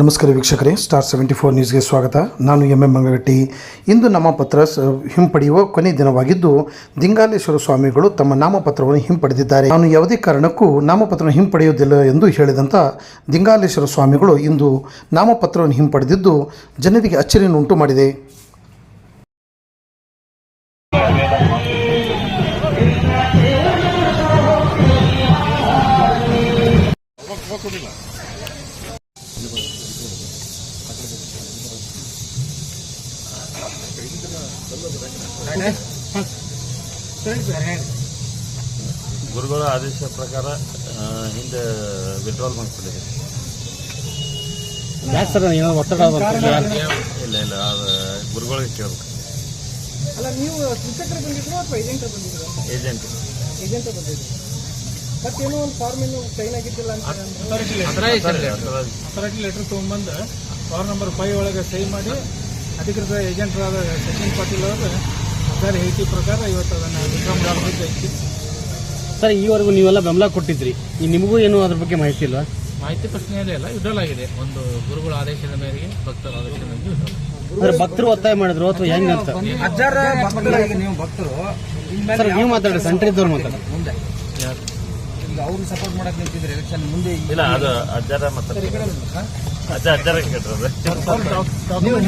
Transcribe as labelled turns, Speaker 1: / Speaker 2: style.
Speaker 1: ನಮಸ್ಕಾರ ವೀಕ್ಷಕರೇ star seventy four ನ್ಯೂಸ್ಗೆ ಸ್ವಾಗತ. ನಾನು ಎಂ ಎಂ ಮಂಗಗಟ್ಟಿ ಇಂದು ನಾಮಪತ್ರ ಹಿಂಪಡೆಯುವ ಕೊನೆ ದಿನವಾಗಿದ್ದು, ದಿಂಗಾಲೇಶ್ವರ ಸ್ವಾಮಿಗಳು ತಮ್ಮ ನಾಮಪತ್ರವನ್ನು ಹಿಂಪಡೆದಿದ್ದಾರೆ. ನಾನು ಯಾವುದೇ ಕಾರಣಕ್ಕೂ ನಾಮಪತ್ರವನ್ನು ಹಿಂಪಡೆಯುವುದಿಲ್ಲ ಎಂದು ಹೇಳಿದಂಥ ದಿಂಗಾಲೇಶ್ವರ ಸ್ವಾಮಿಗಳು ಇಂದು ನಾಮಪತ್ರವನ್ನು ಹಿಂಪಡೆದಿದ್ದು, ಜನರಿಗೆ ಅಚ್ಚರಿಯನ್ನು ಉಂಟು ಮಾಡಿದೆ.
Speaker 2: ಗುರುಗಳ ಆದೇಶ ಪ್ರಕಾರ ಹಿಂದೆ ವಿಡ್ರಾಲ್ ಮಾಡ್ಕೊಂಡಿದೆ
Speaker 3: ಸರ್ ಏನೋ ಒತ್ತಡ ಬಂತು
Speaker 2: ಇಲ್ಲ ಇಲ್ಲ ಅದು ಗುರುಗಳಿಗೆ ಕೇಳಬೇಕು.
Speaker 4: ಅಲ್ಲ ನೀವು ಶಿಕ್ಷಕರು ಬಂದಿದ್ರು ಅಥವಾ ಏಜೆಂಟ್ ಬಂದಿದ್ರು?
Speaker 2: ಏಜೆಂಟ್
Speaker 4: ಏಜೆಂಟ್ ಬಂದಿದ್ರು? ಮತ್ತೇನೋ ಒಂದು ಫಾರ್ಮ್ ಏನು ಸೈನ್ ಆಗಿದ್ದಿಲ್ಲ ಅಂತ
Speaker 5: ಅಥಾರಿಟಿ ಲೆಟರ್ ತೊಗೊಂಬಂದು ಫಾರ್ಮ್ ನಂಬರ್ ಫೈವ್ ಒಳಗೆ ಸೈನ್ ಮಾಡಿ ಅಧಿಕೃತ ಏಜೆಂಟರಾದ ಸಚಿನ್ ಪಾಟೀಲ್ ಅವರು ಸರ್ಕಾರಿ ಹೇಳಿಕೆ ಪ್ರಕಾರ ಇವತ್ತು ಅದನ್ನು ವಿಕ್ರಮ ಐತಿ
Speaker 3: ಸರ್ ಈವರೆಗೂ ನೀವೆಲ್ಲ ಬೆಂಬಲ ಕೊಟ್ಟಿದ್ರಿ. ಈ ನಿಮಗೂ ಏನು ಅದ್ರ ಬಗ್ಗೆ ಮಾಹಿತಿ ಇಲ್ವಾ?
Speaker 5: ಮಾಹಿತಿ ಪ್ರಶ್ನೆಯಲ್ಲಿ ಎಲ್ಲ ಇದೆ ಒಂದು ಗುರುಗಳ ಆದೇಶದ ಮೇರೆಗೆ ಭಕ್ತರ ಆದೇಶದ ಮೇರೆಗೆ withdrawal
Speaker 3: ಅಂದ್ರೆ ಭಕ್ತರು ಒತ್ತಾಯ ಮಾಡಿದ್ರು ಅಥವಾ ಹೆಂಗ್ ಅಂತ?
Speaker 4: ಹಜಾರ ಭಕ್ತರಾಗಿ ನೀವು ಭಕ್ತರು
Speaker 3: ಸರ್ ನೀವು ಮಾತಾಡಿ ಸೆಂಟ್ರ್ ಇದ್ದವ್ರು ಮಾತಾಡಿ
Speaker 4: ಮುಂದೆ?
Speaker 2: ಯಾರು?
Speaker 4: ಈಗ ಅವ್ರು ಸಪೋರ್ಟ್ ಮಾಡಕ್ ನಿಂತಿದ್ರೆ ಎಲೆಕ್ಷನ್ ಮುಂದೆ
Speaker 2: ಇಲ್ಲ ಅದು ಅಜ್ಜಾರ ಮತ್ತೆ ಅಜ್ಜ ಅಜ್ಜಾರ ಕೇಳ್ರಿ
Speaker 4: ನೀವು